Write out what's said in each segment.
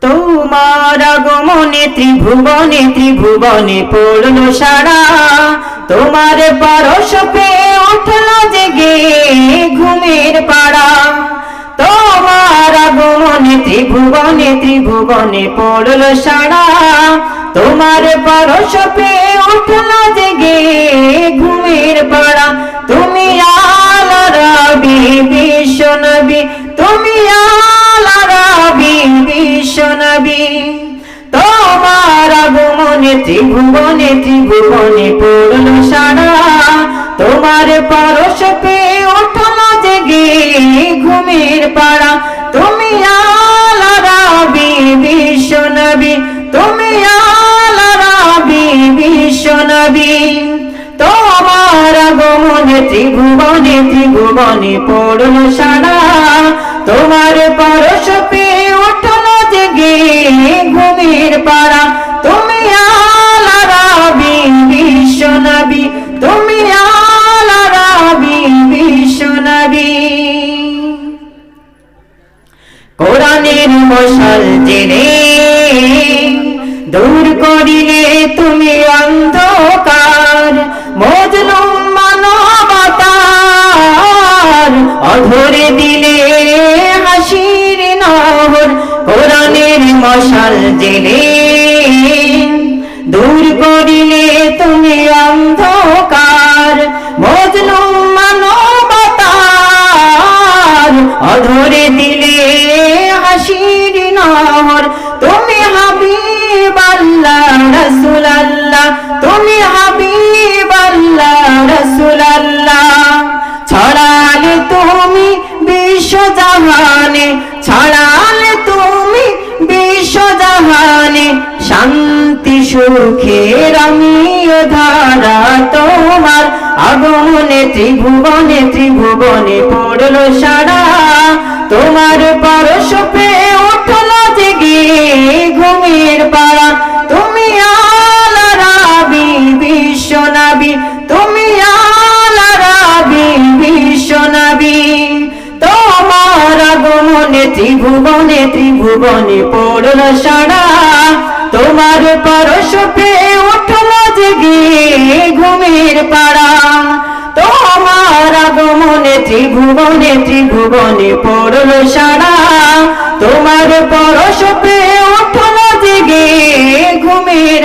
তোমার আগমনে ত্রিভুবনে ত্রিভুবনে পড়ল সারা। তোমার পরশ পেয়ে উঠল জেগে ঘুমের পাড়া। তোমার আগমনে ত্রিভুবনে ত্রিভুবনে পড়ল সারা। তোমার পরশ পেয়ে উঠল জেগে ঘুমের পাড়া। তুমি আলা রবি ত্রিভুবনে ত্রিভুবনে পড়ল সারা। তোমার পরশ পেয়ে উঠল জেগে, ঘুমের পাড়া। তুমি আলা রবি বিশ্ব নবী তুমি আলা রবি বিশ্ব নবী তোমার আগমনে ত্রিভুবনে ত্রিভুবনে পড়ল সারা। কোরআনের মশাল জেনে দূর করিলে তুমি অন্ধকার, মজলুম মানবতার। অধরে দিলে হাসির নহর, কোরআনের মশাল জেনে দূর করিলে তুমি অন্ধকার, মজলুম মানবতার। অধরে দিলে নহর। তুমি হাবিব আল্লাহ, রসুল আল্লাহ। তুমি হাবিব আল্লাহ, রসুল আল্লাহ। ছড়ালে তুমি বিশ্ব জাহানে, ছড়ালে তুমি বিশ্ব জাহানে। শান্তি, সুখের আমিও ধারা তোমার। আগমনে ত্রিভুবনে ত্রিভুবনে পড়ল সারা তোমার পরশ পেয়ে উঠল জেগে ঘুমের পাড়া। তুমি আলা রাবি বিশ্ব নবী তুমি আলা রাবি বিশ্ব নবী তোমার আগমনে ত্রিভুবনে ত্রিভুবনে পড়ল সারা। তোমার পরশ পেয়ে উঠল ত্রিভুবনে ত্রিভুবনে পড়ল সারা। তোমার পরশ পেয়ে উঠল জেগে ঘুমের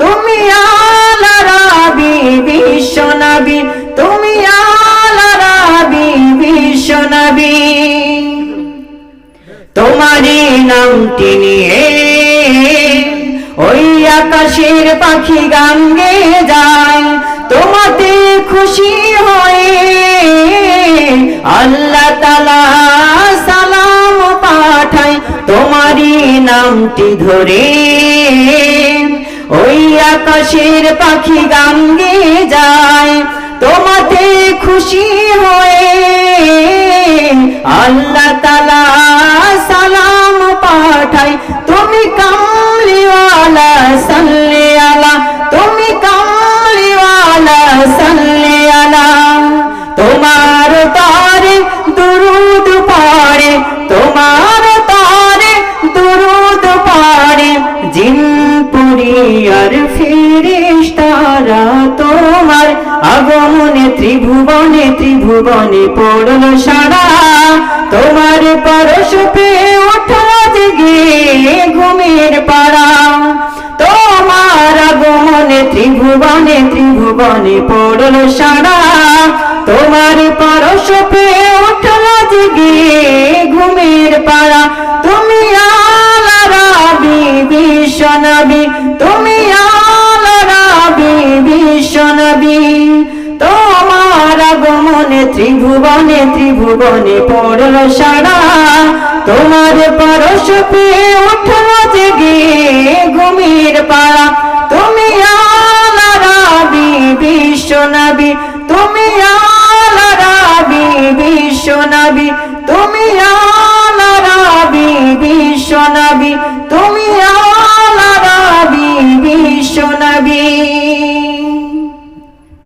তুমি আলা রাবি বিশ্ব নবী তুমি আলা রাবি বিশ্ব নবী তোমারই নামটি নিয়ে ওই আকাশের পাখি গান যায়। তোমাতে খুশি হয়ে আল্লাহ তালা সালাম পাঠায়, তোমারই নামটি ধরে। ওই আকাশের পাখি গান গেয়ে যায়, তোমাতে খুশি হয়ে। আল্লাহ তালা সালাম পাঠাই তুমি কামলিওয়ালা সাল্লি পুরিয়ার ফিরিস্তারা তোমার আগমনে ত্রিভুবনে ত্রিভুবনে পড়ল সারা। তোমার পরশ পেয়ে উঠল জেগে ঘুমের পাড়া। তোমার আগমনে ত্রিভুবনে ত্রিভুবনে পড়ল সারা। তোমার পরশ পেয়ে উঠল জেগে ঘুমের পাড়া। তুমি আলা রাবি ত্রিভুবনে ত্রিভুবনে পড়ল সারা। তোমার পরশ পেয়ে উঠল জেগে ঘুমের পাড়া তুমি আলা রাবি বিশ্ব নবী। তুমি আলা রাবি বিশ্ব নবী। তুমি আলা রাবি বিশ্ব নবী।